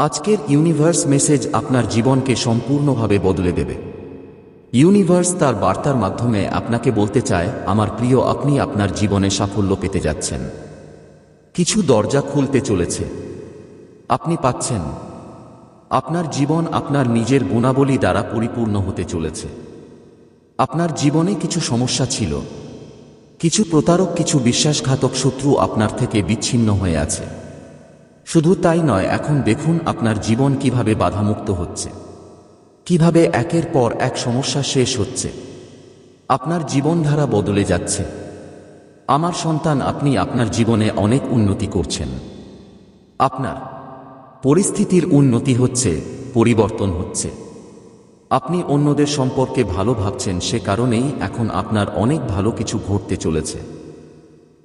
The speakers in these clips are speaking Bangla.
আজকের ইউনিভার্স মেসেজ আপনার জীবনকে সম্পূর্ণভাবে বদলে দেবে। ইউনিভার্স তার বার্তার মাধ্যমে আপনাকে বলতে চায়, আমার প্রিয়, আপনি আপনার জীবনে সাফল্য পেতে যাচ্ছেন। কিছু দরজা খুলতে চলেছে। আপনি পাচ্ছেন। আপনার জীবন আপনার নিজের গুণাবলী দ্বারা পরিপূর্ণ হতে চলেছে। আপনার জীবনে কিছু সমস্যা ছিল। কিছু প্রতারক, কিছু বিশ্বাসঘাতক শত্রু আপনার থেকে বিচ্ছিন্ন হয়ে আছে। শুধু তাই নয়, এখন দেখুন আপনার জীবন কীভাবে বাধামুক্ত হচ্ছে। কীভাবে একের পর এক সমস্যা শেষ হচ্ছে। আপনার জীবনধারা বদলে যাচ্ছে। আমার সন্তান, আপনি আপনার জীবনে অনেক উন্নতি করছেন। আপনার পরিস্থিতির উন্নতি হচ্ছে, পরিবর্তন হচ্ছে। আপনি অন্যদের সম্পর্কে ভালো ভাবছেন, সে কারণেই এখন আপনার অনেক ভালো কিছু ঘটতে চলেছে।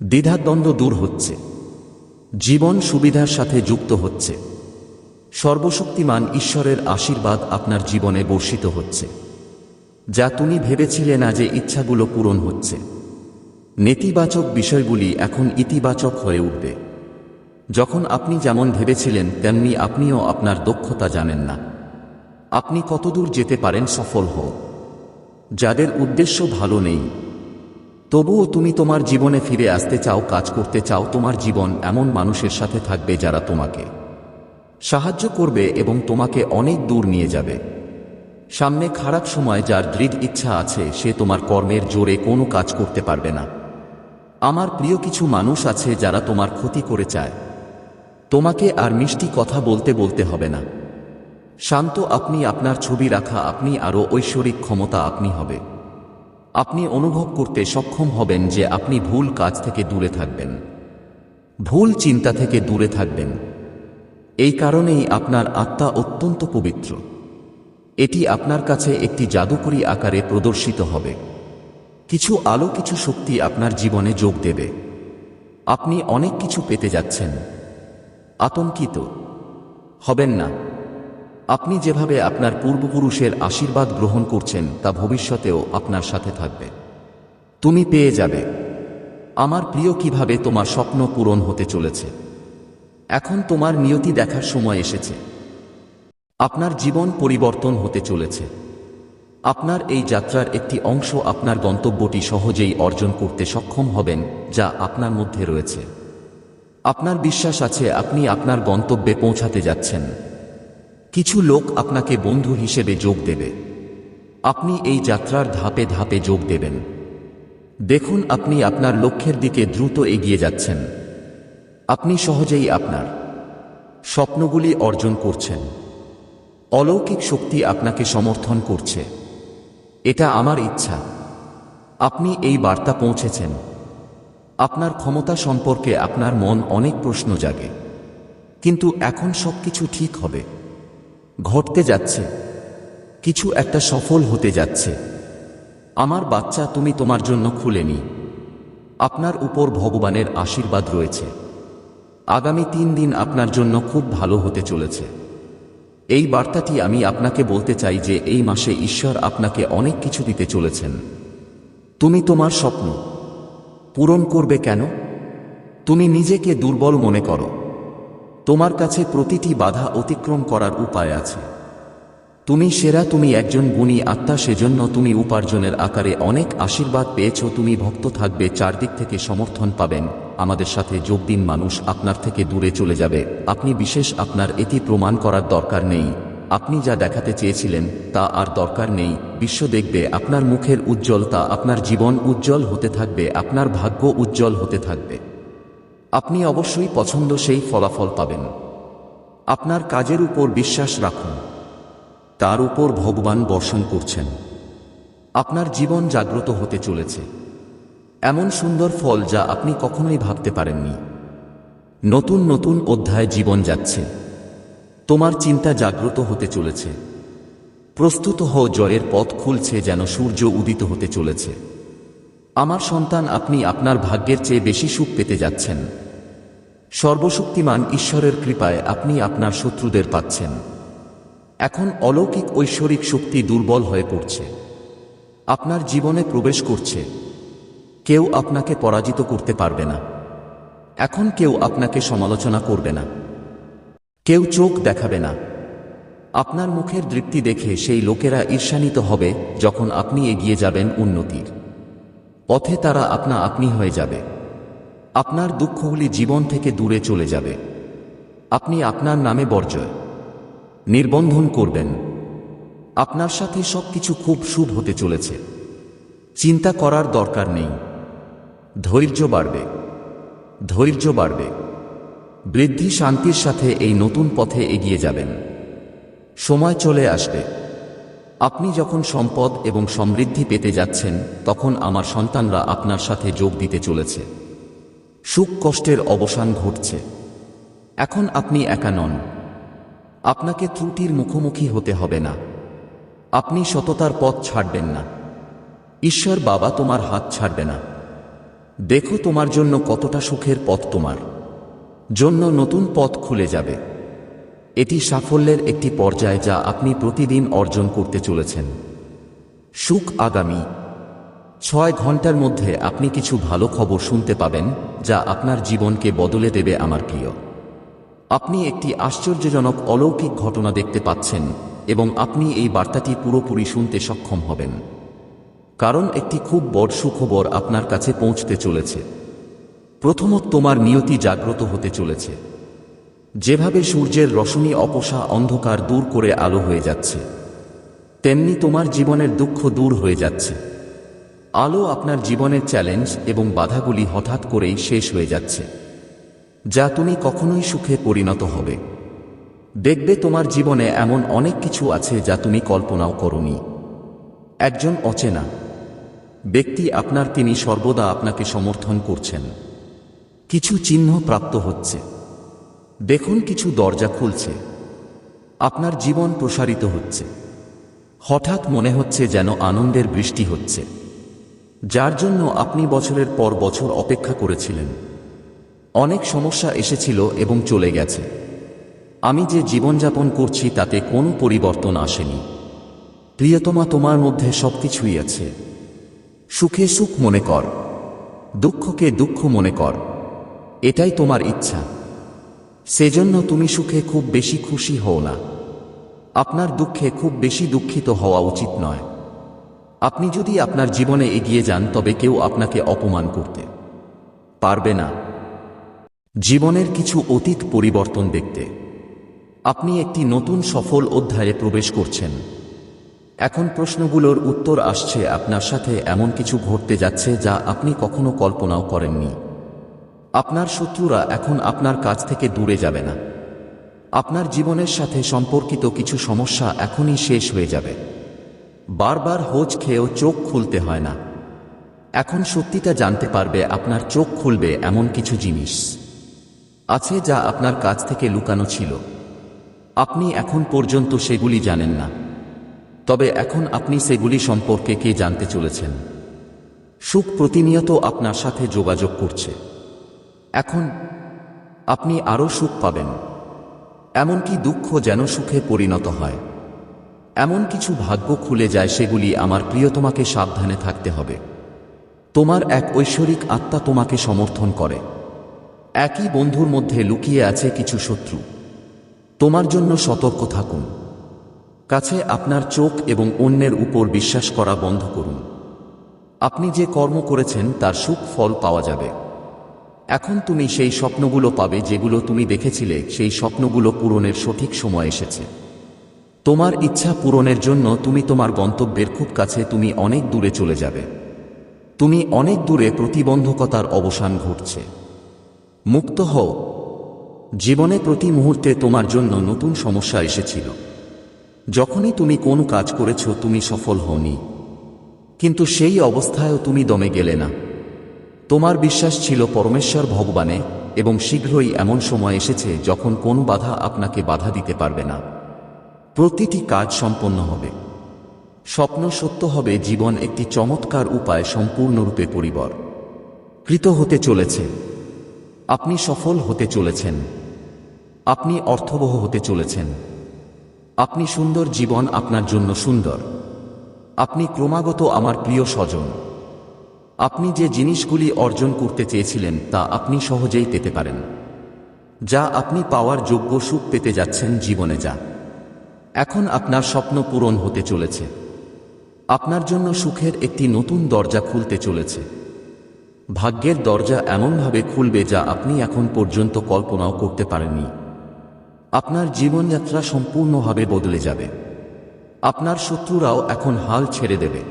দ্বিধাদ্বন্দ্ব দূর হচ্ছে। জীবন সুবিধার সাথে যুক্ত হচ্ছে। সর্বশক্তিমান ঈশ্বরের আশীর্বাদ আপনার জীবনে বর্ষিত হচ্ছে। যা তুমি ভেবেছিলে না যে ইচ্ছাগুলো পূরণ হচ্ছে। নেতিবাচক বিষয়গুলি এখন ইতিবাচক হয়ে উঠবে। যখন আপনি যেমন ভেবেছিলেন, তেমনি আপনিও আপনার দক্ষতা জানেন না। আপনি কতদূর যেতে পারেন সফল হও। যাদের উদ্দেশ্য ভালো নেই তবুও তুমি তোমার জীবনে ফিরে আসতে চাও, কাজ করতে চাও, তোমার জীবন এমন মানুষের সাথে থাকবে যারা তোমাকে সাহায্য করবে এবং তোমাকে অনেক দূর নিয়ে যাবে। সামনে খারাপ সময় যার দৃঢ় ইচ্ছা আছে, সে তোমার কর্মের জোরে কোনো কাজ করতে পারবে না। আমার প্রিয় কিছু মানুষ আছে যারা তোমার ক্ষতি করে চায়। তোমাকে আর মিষ্টি কথা বলতে বলতে হবে না। শান্ত আপনি আপনার ছবি রাখা আপনি আরও ঐশ্বরিক ক্ষমতা আপনি হবে। আপনি অনুভব করতে সক্ষম হবেন যে আপনি ভুল কাজ থেকে দূরে থাকবেন। ভুল চিন্তা থেকে দূরে থাকবেন। এই কারণেই আপনার আত্মা অত্যন্ত পবিত্র। এটি আপনার কাছে একটি জাদুকরী আকারে প্রদর্শিত হবে। কিছু আলো কিছু শক্তি আপনার জীবনে যোগ দেবে। আপনি অনেক কিছু পেতে যাচ্ছেন। আতঙ্কিত হবেন না। আপনি যেভাবে আপনার পূর্বপুরুষের আশীর্বাদ গ্রহণ করছেন, তা ভবিষ্যতেও আপনার সাথে থাকবে। তুমি পেয়ে যাবে। আমার প্রিয় কীভাবে তোমার স্বপ্ন পূরণ হতে চলেছে। এখন তোমার নিয়তি দেখার সময় এসেছে। আপনার জীবন পরিবর্তন হতে চলেছে। আপনার এই যাত্রার একটি অংশ আপনার গন্তব্যটি সহজেই অর্জন করতে সক্ষম হবেন, যা আপনার মধ্যে রয়েছে। আপনার বিশ্বাস আছে, আপনি আপনার গন্তব্যে পৌঁছাতে যাচ্ছেন। কিছু লোক আপনাকে বন্ধু হিসেবে যোগ দেবে। আপনি এই যাত্রার ধাপে ধাপে যোগ দেবেন। দেখুন আপনি আপনার লক্ষ্যের দিকে দ্রুত এগিয়ে যাচ্ছেন। আপনি সহজেই আপনার স্বপ্নগুলি অর্জন করছেন। অলৌকিক শক্তি আপনাকে সমর্থন করছে। এটা আমার ইচ্ছা। আপনি এই বার্তা পৌঁছেছেন। আপনার ক্ষমতা সম্পর্কে আপনার মন অনেক প্রশ্ন জাগে। কিন্তু এখন সবকিছু ঠিক হবে। ঘটতে যাচ্ছে। কিছু একটা সফল হতে যাচ্ছে। আমার বাচ্চা তুমি তোমার জন্য খুলেনি আপনার উপর ভগবানের আশীর্বাদ রয়েছে। আগামী তিন দিন আপনার জন্য খুব ভালো হতে চলেছে। এই বার্তাটি আমি আপনাকে বলতে চাই যে এই মাসে ঈশ্বর আপনাকে অনেক কিছু দিতে চলেছেন। তুমি তোমার স্বপ্ন পূরণ করবে কেন? তুমি নিজেকে দুর্বল মনে করো। তোমার কাছে প্রতিটি বাধা অতিক্রম করার উপায় আছে। তুমি সেরা, তুমি একজন গুণী আত্মা, সেজন্য তুমি উপার্জনের আকারে অনেক আশীর্বাদ পেয়েছ, তুমি ভক্ত থাকবে, চারদিক থেকে সমর্থন পাবেন, আমাদের সাথে যোগ দিন মানুষ, আপনার থেকে দূরে চলে যাবে, আপনি বিশেষ, আপনার এটি প্রমাণ করার দরকার নেই, আপনি যা দেখাতে চেয়েছিলেন, তা আর দরকার নেই, বিশ্ব দেখবে, আপনার মুখের উজ্জ্বলতা, আপনার জীবন উজ্জ্বল হতে থাকবে, আপনার ভাগ্য উজ্জ্বল হতে থাকবে। আপনি অবশ্যই পছন্দ সেই ফলাফল পাবেন। আপনার কাজের উপর বিশ্বাস রাখুন। তার উপর ভগবান বর্ষণ করছেন। আপনার জীবন জাগ্রত হতে চলেছে। এমন সুন্দর ফল যা আপনি কখনোই ভাবতে পারেননি। নতুন নতুন অধ্যায় জীবন যাচ্ছে। তোমার চিন্তা জাগ্রত হতে চলেছে। প্রস্তুত হও, জয়ের পথ খুলছে যেন সূর্য উদিত হতে চলেছে। আমার সন্তান, আপনি আপনার ভাগ্যের চেয়ে বেশি সুখ পেতে যাচ্ছেন। সর্বশক্তিমান ঈশ্বরের কৃপায় আপনি আপনার শত্রুদের পাচ্ছেন। এখন অলৌকিক ঐশ্বরিক শক্তি দুর্বল হয়ে পড়ছে। আপনার জীবনে প্রবেশ করছে। কেউ আপনাকে পরাজিত করতে পারবে না। এখন কেউ আপনাকে সমালোচনা করবে না। কেউ চোখ দেখাবে না। আপনার মুখের দৃপ্তি দেখে সেই লোকেরা ঈর্ষান্বিত হবে যখন আপনি এগিয়ে যাবেন উন্নতির। পথে তারা আপনা আপনি হয়ে যাবে। আপনার দুঃখগুলি জীবন থেকে দূরে চলে যাবে। আপনি আপনার নামে বর্জয়। নির্বন্ধন করবেন। আপনার সাথে সবকিছু খুব শুভ হতে চলেছে। চিন্তা করার দরকার নেই। ধৈর্য বাড়বে। ধৈর্য বাড়বে। বৃদ্ধি শান্তির সাথে এই নতুন পথে এগিয়ে যাবেন। সময় চলে আসবে। আপনি যখন সম্পদ এবং সমৃদ্ধি পেতে যাচ্ছেন, তখন আমার সন্তানরা আপনার সাথে যোগ দিতে চলেছে। সুখ কষ্টের অবসান ঘটছে। এখন আপনি একা নন। আপনাকে ত্রুটির মুখোমুখি হতে হবে না। আপনি সততার পথ ছাড়বেন না। ঈশ্বর বাবা তোমার হাত ছাড়বে না। দেখো তোমার জন্য কতটা সুখের পথ তোমার। জন্য নতুন পথ খুলে যাবে। এটি সাফল্যের একটি পর্যায় যা আপনি প্রতিদিন অর্জন করতে চলেছেন। সুখ আগামী। ছয় ঘণ্টার মধ্যে আপনি কিছু ভালো খবর শুনতে পাবেন, যা আপনার জীবনকে বদলে দেবে আমার প্রিয়। আপনি একটি আশ্চর্যজনক অলৌকিক ঘটনা দেখতে পাচ্ছেন, এবং আপনি এই বার্তাটি পুরোপুরি শুনতে সক্ষম হবেন। কারণ একটি খুব বড় সুখবর আপনার কাছে পৌঁছতে চলেছে। প্রথমত তোমার নিয়তি জাগ্রত হতে চলেছে। যেভাবে সূর্যের রশ্মি অপসা অন্ধকার দূর করে আলো হয়ে যাচ্ছে, তেমনি তোমার জীবনের দুঃখ দূর হয়ে যাচ্ছে। আলো আপনার জীবনের চ্যালেঞ্জ এবং বাধাগুলি হঠাৎ করেই শেষ হয়ে যাচ্ছে, যা তুমি কখনোই সুখে পরিণত হবে। দেখবে তোমার জীবনে এমন অনেক কিছু আছে যা তুমি কল্পনাও করনি। একজন অচেনা ব্যক্তি আপনার তিনি সর্বদা আপনাকে সমর্থন করছেন। কিছু চিহ্ন প্রাপ্ত হচ্ছে। দেখুন কিছু দরজা খুলছে। আপনার জীবন প্রসারিত হচ্ছে। হঠাৎ মনে হচ্ছে যেন আনন্দের বৃষ্টি হচ্ছে। যার জন্য আপনি বছরের পর বছর অপেক্ষা করেছিলেন। অনেক সমস্যা এসেছিল এবং চলে গেছে। আমি যে জীবনযাপন করছি তাতে কোনো পরিবর্তন আসেনি। প্রিয়তমা তোমার মধ্যে সব কিছুই আছে। সুখে সুখ মনে কর। দুঃখকে দুঃখ মনে কর। এটাই তোমার ইচ্ছা। সেজন্য তুমি সুখে খুব বেশি খুশি হও না। আপনার দুঃখে খুব বেশি দুঃখিত হওয়া উচিত নয়। আপনি যদি আপনার জীবনে এগিয়ে যান, তবে কেউ আপনাকে অপমান করতে পারবে না। জীবনের কিছু অতীত পরিবর্তন দেখতে। আপনি একটি নতুন সফল অধ্যায়ে প্রবেশ করছেন। এখন প্রশ্নগুলোর উত্তর আসছে, আপনার সাথে এমন কিছু ঘটতে যাচ্ছে যা আপনি কখনো কল্পনাও করেননি। আপনার শত্রুরা এখন আপনার কাছ থেকে দূরে যাবে না। আপনার জীবনের সাথে সম্পর্কিত কিছু সমস্যা এখনই শেষ হয়ে যাবে। বারবার হোজ খেয়েও চোখ খুলতে হয় না। এখন সত্যিটা জানতে পারবে আপনার চোখ খুলবে এমন কিছু জিনিস। আছে যা আপনার কাছ থেকে লুকানো ছিল। আপনি এখন পর্যন্ত সেগুলি জানেন না। তবে এখন আপনি সেগুলি সম্পর্কে কে জানতে চলেছেন? সুখ প্রতিনিয়ত আপনার সাথে যোগাযোগ করছে। এখন আপনি আরও সুখ পাবেন। এমনকি দুঃখ যেন সুখে পরিণত হয়। এমন কিছু ভাগ্য খুলে যায় সেগুলি আমার প্রিয় তোমাকে সাবধানে থাকতে হবে। তোমার এক ঐশ্বরিক আত্মা তোমাকে সমর্থন করে। একই বন্ধুর মধ্যে লুকিয়ে আছে কিছু শত্রু। তোমার জন্য সতর্ক থাকুন। কাছে আপনার চোখ এবং অন্যের উপর বিশ্বাস করা বন্ধ করুন। আপনি যে কর্ম করেছেন তার সুখ ফল পাওয়া যাবে। এখন তুমি সেই স্বপ্নগুলো পাবে যেগুলো তুমি দেখেছিলে, সেই স্বপ্নগুলো পূরণের সঠিক সময় এসেছে। তোমার ইচ্ছা পূরণের জন্য তুমি তোমার গন্তব্যের খুব কাছে তুমি অনেক দূরে চলে যাবে। তুমি অনেক দূরে প্রতিবন্ধকতার অবসান ঘটছে। মুক্ত হও। জীবনে প্রতি মুহূর্তে তোমার জন্য নতুন সমস্যা এসেছিল। যখনই তুমি কোন কাজ করেছ, তুমি সফল হওনি। কিন্তু সেই অবস্থায়ও তুমি দমে গেলে না। তোমার বিশ্বাস ছিল পরমেশ্বর ভগবানে, এবং শীঘ্রই এমন সময় এসেছে যখন কোন বাধা আপনাকে বাধা দিতে পারবে না। প্রতিটি কাজ সম্পন্ন হবে। স্বপ্ন সত্য হবে, জীবন একটি চমৎকার উপায় সম্পূর্ণরূপে পরিবর। কৃত হতে চলেছে। আপনি সফল হতে চলেছেন। আপনি অর্থবহ হতে চলেছেন। আপনি সুন্দর জীবন আপনার জন্য সুন্দর। আপনি ক্রমাগত আমার প্রিয় স্বজন। আপনি যে জিনিসগুলি অর্জন করতে চেয়েছিলেন, তা আপনি সহজেই পেতে পারেন। যা আপনি পাওয়ার যোগ্য সুখ পেতে যাচ্ছেন জীবনে যা। এখন আপনার স্বপ্ন পূরণ হতে চলেছে। আপনার জন্য সুখের একটি নতুন দরজা খুলতে চলেছে। ভাগ্যের দরজা এমনভাবে খুলবে যা আপনি এখন পর্যন্ত কল্পনাও করতে পারেননি। আপনার জীবনযাত্রা সম্পূর্ণভাবে বদলে যাবে। আপনার শত্রুরাও এখন হাল ছেড়ে দেবে।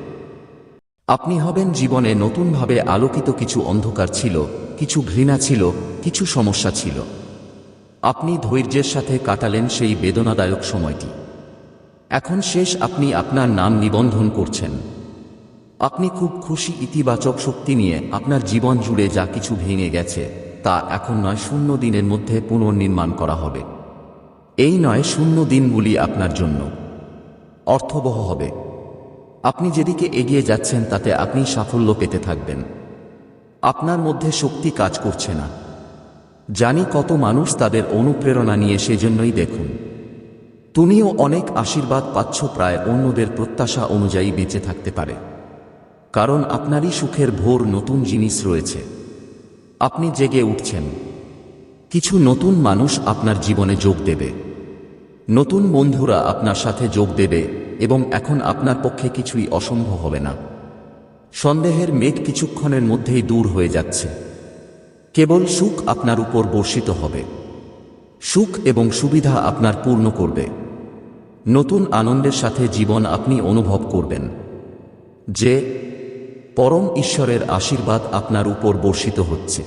আপনি হবেন জীবনে নতুনভাবে আলোকিত কিছু অন্ধকার ছিল, কিছু ঘৃণা ছিল, কিছু সমস্যা ছিল। আপনি ধৈর্যের সাথে কাটালেন সেই বেদনাদায়ক সময়টি। এখন শেষ আপনি আপনার নাম নিবন্ধন করছেন। আপনি খুব খুশি ইতিবাচক শক্তি নিয়ে আপনার জীবন জুড়ে যা কিছু ভেঙে গেছে, তা এখন নয় শূন্য দিনের মধ্যে পুনর্নির্মাণ করা হবে। এই নয় শূন্য দিনগুলি আপনার জন্য। অর্থবহ হবে। আপনি যেদিকে এগিয়ে যাচ্ছেন, তাতে আপনি সাফল্য পেতে থাকবেন। আপনার মধ্যে শক্তি কাজ করছে না। জানি কত মানুষ তাদের অনুপ্রেরণা নিয়ে সেজন্যই দেখুন। তুমিও অনেক আশীর্বাদ পাচ্ছ প্রায় অন্যদের প্রত্যাশা অনুযায়ী বেঁচে থাকতে পারে। কারণ আপনারই সুখের ভোর নতুন জিনিস রয়েছে। আপনি জেগে উঠছেন। কিছু নতুন মানুষ আপনার জীবনে যোগ দেবে। নতুন বন্ধুরা আপনার সাথে যোগ দেবে এবং এখন আপনার পক্ষে কিছুই অসম্ভব হবে না। সন্দেহের মেঘ কিছুক্ষণের মধ্যেই দূর হয়ে যাচ্ছে। কেবল সুখ আপনার উপর বর্ষিত হবে। সুখ এবং সুবিধা আপনার পূর্ণ করবে। নতুন আনন্দের সাথে জীবন আপনি অনুভব করবেন। যে, পরম ঈশ্বরের আশীর্বাদ আপনার উপর বর্ষিত হচ্ছে।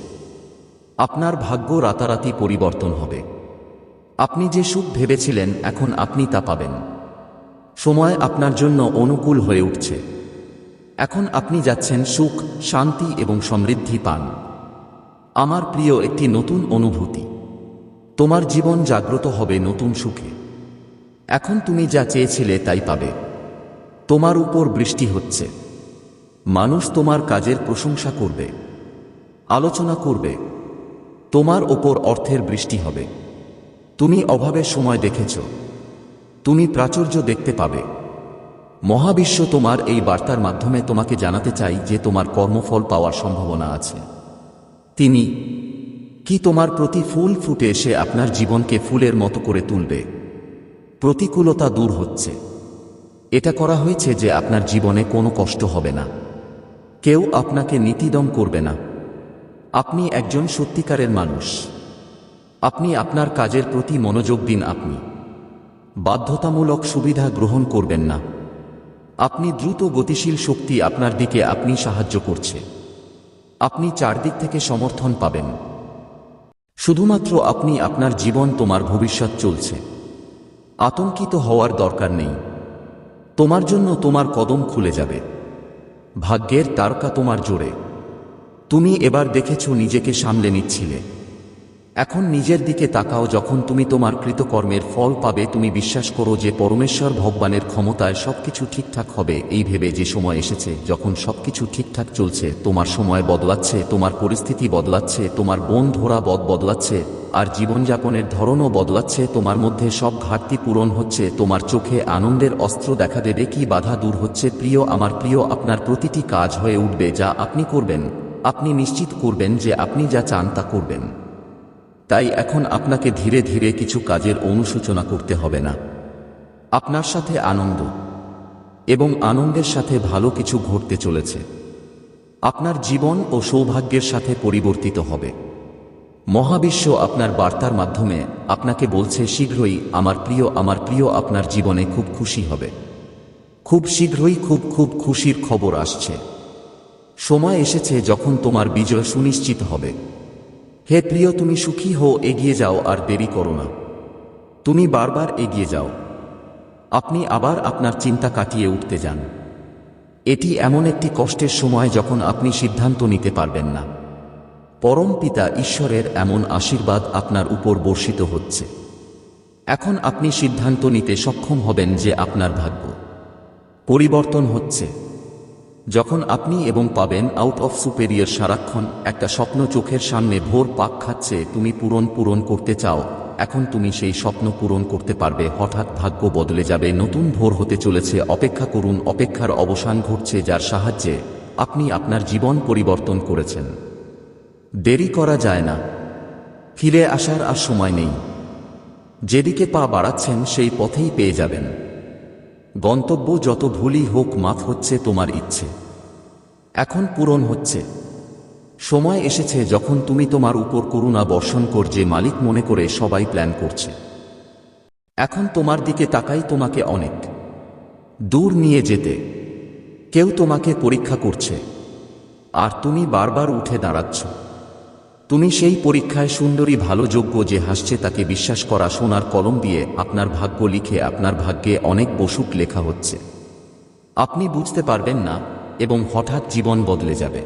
আপনার ভাগ্য রাতারাতি পরিবর্তন হবে। আপনি যে সুখ ভেবেছিলেন, এখন আপনি তা পাবেন। সময় আপনার জন্য অনুকূল হয়ে উঠছে। এখন আপনি যাচ্ছেন সুখ, শান্তি এবং সমৃদ্ধি পান। আমার প্রিয়, একটি নতুন অনুভূতি। তোমার জীবন জাগ্রত হবে নতুন সুখে। এখন তুমি যা চেয়েছিলে তাই পাবে। তোমার উপর বৃষ্টি হচ্ছে। মানুষ তোমার কাজের প্রশংসা করবে। আলোচনা করবে। তোমার ওপর অর্থের বৃষ্টি হবে। তুমি অভাবের সময় দেখেছ। তুমি প্রাচুর্য দেখতে পাবে। মহাবিশ্ব তোমার এই বার্তার মাধ্যমে তোমাকে জানাতে চাই যে তোমার কর্মফল পাওয়ার সম্ভাবনা আছে। তিনি, কি তোমার প্রতি ফুল ফুটে এসে আপনার জীবনকে ফুলের মতো করে তুলবে? প্রতিকূলতা দূর হচ্ছে। এটা করা হয়েছে যে আপনার জীবনে কোনো কষ্ট হবে না। কেউ আপনাকে নীতিদম করবে না। আপনি একজন সত্যিকারের মানুষ। আপনি আপনার কাজের প্রতি মনোযোগ দিন আপনি। বাধ্যতামূলক সুবিধা গ্রহণ করবেন না। আপনি দ্রুত গতিশীল শক্তি আপনার দিকে আপনি সাহায্য করছে। আপনি চারদিক থেকে সমর্থন পাবেন। শুধুমাত্র আপনি আপনার জীবন, তোমার ভবিষ্যৎ চলছে। আতঙ্কিত হওয়ার দরকার নেই। তোমার জন্য তোমার কদম খুলে যাবে। ভাগ্যের তারকা তোমার জোরে। তুমি এবার দেখেছ নিজেকে সামলে নিচ্ছিলে। এখন নিজের দিকে তাকাও যখন তুমি তোমার কৃতকর্মের ফল পাবে, তুমি বিশ্বাস করো যে পরমেশ্বর ভগবানের ক্ষমতায় সবকিছু ঠিকঠাক হবে। এই ভেবে যে সময় এসেছে, যখন সবকিছু ঠিকঠাক চলছে, তোমার সময় বদলাচ্ছে, তোমার পরিস্থিতি বদলাচ্ছে, তোমার বোন ধরা বদ বদলাচ্ছে, আর জীবনযাপনের ধরনও বদলাচ্ছে, তোমার মধ্যে সব ঘাটতি পূরণ হচ্ছে, তোমার চোখে আনন্দের অস্ত্র দেখা দেবে, কি বাধা দূর হচ্ছে, প্রিয় আমার প্রিয়, আপনার প্রতিটি কাজ হয়ে উঠবে যা আপনি করবেন। আপনি নিশ্চিত করবেন যে আপনি যা চান তা করবেন। তাই এখন আপনাকে ধীরে ধীরে কিছু কাজের অনুসূচনা করতে হবে না। আপনার সাথে আনন্দ এবং আনন্দের সাথে ভালো কিছু ঘটতে চলেছে। আপনার জীবন ও সৌভাগ্যের সাথে পরিবর্তিত হবে। মহাবিশ্ব আপনার বার্তার মাধ্যমে আপনাকে বলছে, শীঘ্রই আমার প্রিয় আমার প্রিয় আপনার জীবনে খুব খুশি হবে। খুব শীঘ্রই খুব খুব খুশির খবর আসছে। সময় এসেছে যখন তোমার বিজয় সুনিশ্চিত হবে। হে প্রিয়, তুমি সুখী হও, এগিয়ে যাও, আর দেরি করো না। তুমি বারবার এগিয়ে যাও। আপনি আবার আপনার চিন্তা কাটিয়ে উঠতে যান। এটি এমন একটি কষ্টের সময় যখন আপনি সিদ্ধান্ত নিতে পারবেন না। পরম পিতা ঈশ্বরের এমন আশীর্বাদ আপনার উপর বর্ষিত হচ্ছে। এখন আপনি সিদ্ধান্ত নিতে সক্ষম হবেন যে আপনার ভাগ্য পরিবর্তন হচ্ছে। যখন আপনি এবং পাবেন আউট অফ সুপেরিয়র সারাক্ষণ, একটা স্বপ্ন চোখের সামনে ভোর পাক খাচ্ছে, তুমি পূরণ পূরণ করতে চাও, এখন তুমি সেই স্বপ্ন পূরণ করতে পারবে, হঠাৎ ভাগ্য বদলে যাবে, নতুন ভোর হতে চলেছে, অপেক্ষা করুন, অপেক্ষার অবসান ঘটছে যার সাহায্যে আপনি আপনার জীবন পরিবর্তন করেছেন। দেরি করা যায় না। ফিরে আসার আর সময় নেই। যেদিকে পা বাড়াচ্ছেন, সেই পথেই পেয়ে যাবেন। গন্তব্য যত ভুলই হোক মাফ হচ্ছে তোমার ইচ্ছে। এখন পূরণ হচ্ছে। সময় এসেছে যখন তুমি তোমার উপর করুণা বর্ষণ করছে মালিক মনে করে সবাই প্ল্যান করছে। এখন তোমার দিকে তাকাই তোমাকে অনেক। দূর নিয়ে যেতে। কেউ তোমাকে পরীক্ষা করছে। আর তুমি বারবার উঠে দাঁড়াচ্ছ। তুমি সেই পরীক্ষায় সুন্দরী ভালো যোগ্য যে হাসছে তাকে বিশ্বাস করা সোনার কলম দিয়ে আপনার ভাগ্য লিখে আপনার ভাগ্যে অনেক বসুক লেখা হচ্ছে। আপনি বুঝতে পারবেন না, এবং হঠাৎ জীবন বদলে যাবে।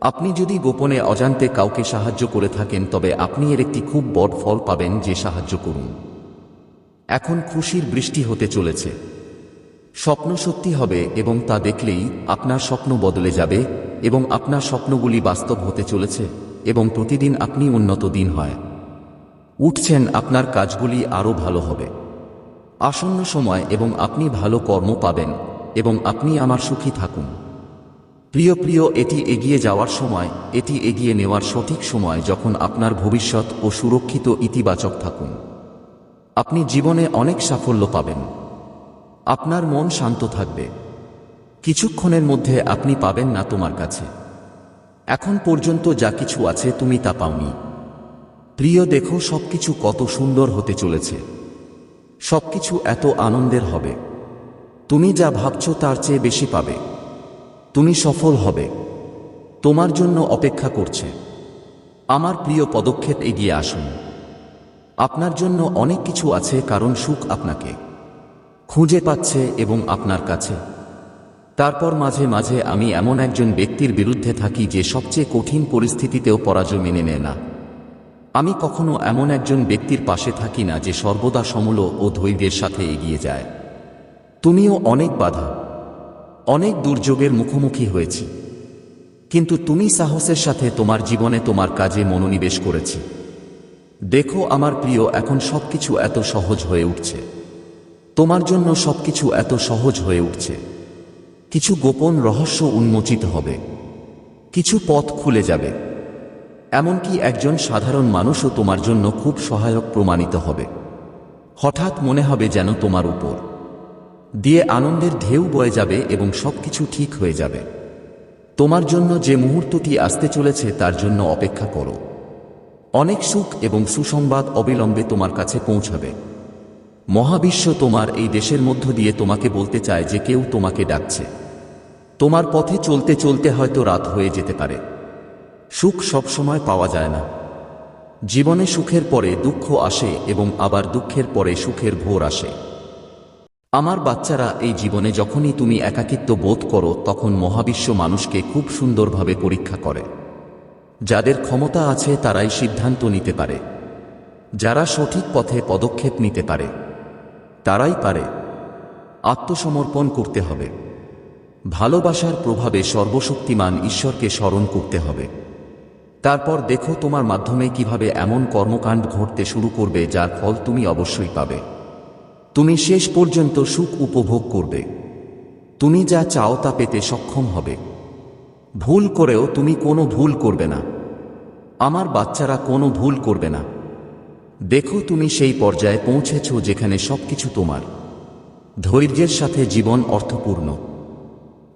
আপনি যদি গোপনে অজান্তে কাউকে সাহায্য করে থাকেন, তবে আপনি এর একটি খুব বড় ফল পাবেন যে সাহায্য করুন। এখন খুশির বৃষ্টি হতে চলেছে। স্বপ্ন সত্যি হবে, এবং তা দেখলেই আপনার স্বপ্ন বদলে যাবে, এবং আপনার স্বপ্নগুলি বাস্তব হতে চলেছে। এবং প্রতিদিন আপনি উন্নত দিন হয়। উঠছেন আপনার কাজগুলি আরও ভালো হবে। আসন্ন সময় এবং আপনি ভালো কর্ম পাবেন এবং আপনি আমার সুখী থাকুন। প্রিয় প্রিয়, এটি এগিয়ে যাওয়ার সময়, এটি এগিয়ে নেওয়ার সঠিক সময় যখন আপনার ভবিষ্যৎ ও সুরক্ষিত ইতিবাচক থাকুন। আপনি জীবনে অনেক সাফল্য পাবেন। আপনার মন শান্ত থাকবে। কিছুক্ষণের মধ্যে আপনি পাবেন না তোমার কাছে। এখন পর্যন্ত যা কিছু আছে তুমি তা পাওনি। প্রিয়, দেখো সবকিছু কত সুন্দর হতে চলেছে। সবকিছু এত আনন্দের হবে। তুমি যা ভাবছ তার চেয়ে বেশি পাবে। তুমি সফল হবে। তোমার জন্য অপেক্ষা করছে। আমার প্রিয়, পদক্ষেপ এগিয়ে আসুন। আপনার জন্য অনেক কিছু আছে, কারণ সুখ আপনাকে খুঁজে পাচ্ছে এবং আপনার কাছে। তারপর মাঝে মাঝে আমি এমন একজন ব্যক্তির বিরুদ্ধে থাকি যে সবচেয়ে কঠিন পরিস্থিতিতেও পরাজয় মেনে নেয় না। আমি কখনো এমন একজন ব্যক্তির পাশে থাকি না যে সর্বদা সমল ও ধৈর্যের সাথে এগিয়ে যায়। তুমিও অনেক বাধা, অনেক দুর্যোগের মুখোমুখি হয়েছি। কিন্তু তুমি সাহসের সাথে তোমার জীবনে তোমার কাজে মনোনিবেশ করেছি। দেখো আমার প্রিয়, এখন সবকিছু এত সহজ হয়ে উঠছে। তোমার জন্য সবকিছু এত সহজ হয়ে উঠছে। কিছু গোপন রহস্য উন্মোচিত হবে। কিছু পথ খুলে যাবে। এমনকি একজন সাধারণ মানুষও তোমার জন্য খুব সহায়ক প্রমাণিত হবে। হঠাৎ মনে হবে যেন তোমার উপর। দিয়ে আনন্দের ঢেউ বয়ে যাবে এবং সবকিছু ঠিক হয়ে যাবে। তোমার জন্য যে মুহূর্তটি আসতে চলেছে তার জন্য অপেক্ষা করো। অনেক সুখ এবং সুসংবাদ অবিলম্বে তোমার কাছে পৌঁছাবে। মহাবিশ্ব তোমার এই দেশের মধ্য দিয়ে তোমাকে বলতে চায় যে কেউ তোমাকে ডাকছে। তোমার পথে চলতে চলতে হয়তো রাত হয়ে যেতে পারে। সুখ সবসময় পাওয়া যায় না। জীবনে সুখের পরে দুঃখ আসে এবং আবার দুঃখের পরে সুখের ভোর আসে। আমার বাচ্চারা, এই জীবনে যখনই তুমি একাকিত্ব বোধ করো, তখন মহাবিশ্ব মানুষকে খুব সুন্দরভাবে পরীক্ষা করে। যাদের ক্ষমতা আছে, তারাই সিদ্ধান্ত নিতে পারে। যারা সঠিক পথে পদক্ষেপ নিতে পারে। তারাই পারে। আত্মসমর্পণ করতে হবে। ভালোবাসার প্রভাবে সর্বশক্তিমান ঈশ্বরকে স্মরণ করতে হবে। তারপর দেখো তোমার মাধ্যমে কীভাবে এমন কর্মকাণ্ড ঘটতে শুরু করবে, যার ফল তুমি অবশ্যই পাবে। তুমি শেষ পর্যন্ত সুখ উপভোগ করবে। তুমি যা চাও তা পেতে সক্ষম হবে। ভুল করেও তুমি কোনো ভুল করবে না। আমার বাচ্চারা কোনো ভুল করবে না। দেখো তুমি সেই পর্যায়ে পৌঁছেছ যেখানে সবকিছু তোমার। ধৈর্যের সাথে জীবন অর্থপূর্ণ।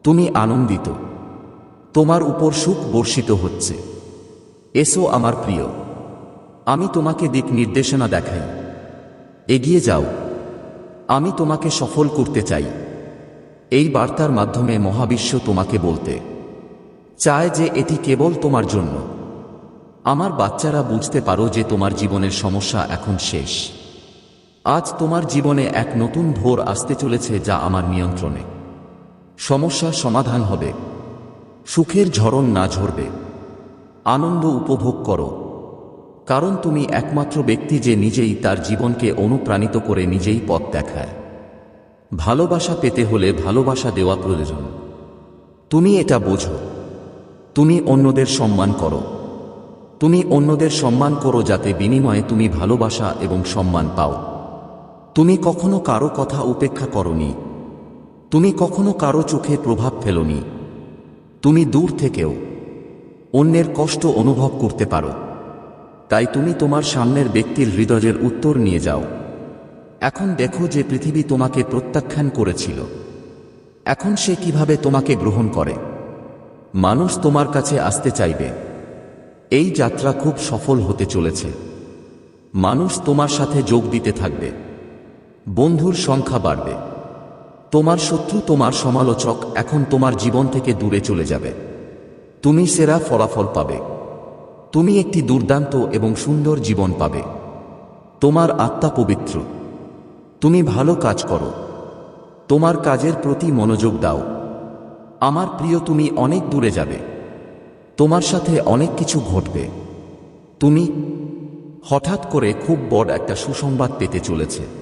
তুমি আনন্দিত। তোমার উপর সুখ বর্ষিত হচ্ছে। এসো আমার প্রিয়। আমি তোমাকে দিক নির্দেশনা দেখাই। এগিয়ে যাও। আমি তোমাকে সফল করতে চাই। এই বার্তার মাধ্যমে মহাবিশ্ব তোমাকে বলতে চায় যে এটি কেবল তোমার জন্য। আমার বাচ্চারা বুঝতে পারো যে তোমার জীবনের সমস্যা এখন শেষ। আজ তোমার জীবনে এক নতুন ভোর আসতে চলেছে যা আমার নিয়ন্ত্রণে। সমস্যার সমাধান হবে। সুখের ঝরণ না ঝরবে। আনন্দ উপভোগ করো। কারণ তুমি একমাত্র ব্যক্তি যে নিজেই তার জীবনকে অনুপ্রাণিত করে নিজেই পথ দেখায়। ভালোবাসা পেতে হলে ভালোবাসা দেওয়া প্রয়োজন। তুমি এটা বোঝো। তুমি অন্যদের সম্মান করো। তুমি অন্যদের সম্মান করো যাতে বিনিময়ে তুমি ভালোবাসা এবং সম্মান পাও। তুমি কখনো কারও কথা উপেক্ষা করনি। তুমি কখনো কারও চোখে প্রভাব ফেলনি। তুমি দূর থেকেও অন্যের কষ্ট অনুভব করতে পারো। তাই তুমি তোমার সামনের ব্যক্তির হৃদয়ের উত্তর নিয়ে যাও। এখন দেখো যে পৃথিবী তোমাকে প্রত্যাখ্যান করেছিল। এখন সে কীভাবে তোমাকে গ্রহণ করে। মানুষ তোমার কাছে আসতে চাইবে। এই যাত্রা খুব সফল হতে চলেছে। মানুষ তোমার সাথে যোগ দিতে থাকবে। বন্ধুর সংখ্যা বাড়বে। তোমার শত্রু তোমার সমালোচক এখন তোমার জীবন থেকে দূরে চলে যাবে। তুমি সেরা ফলাফল পাবে। তুমি একটি দুর্দান্ত এবং সুন্দর জীবন পাবে। তোমার আত্মা পবিত্র। তুমি ভালো কাজ করো। তোমার কাজের প্রতি মনোযোগ দাও। আমার প্রিয়, তুমি অনেক দূরে যাবে। তোমার সাথে অনেক কিছু ঘটবে। তুমি হঠাৎ করে খুব বড় একটা সুসংবাদ পেতে চলেছে।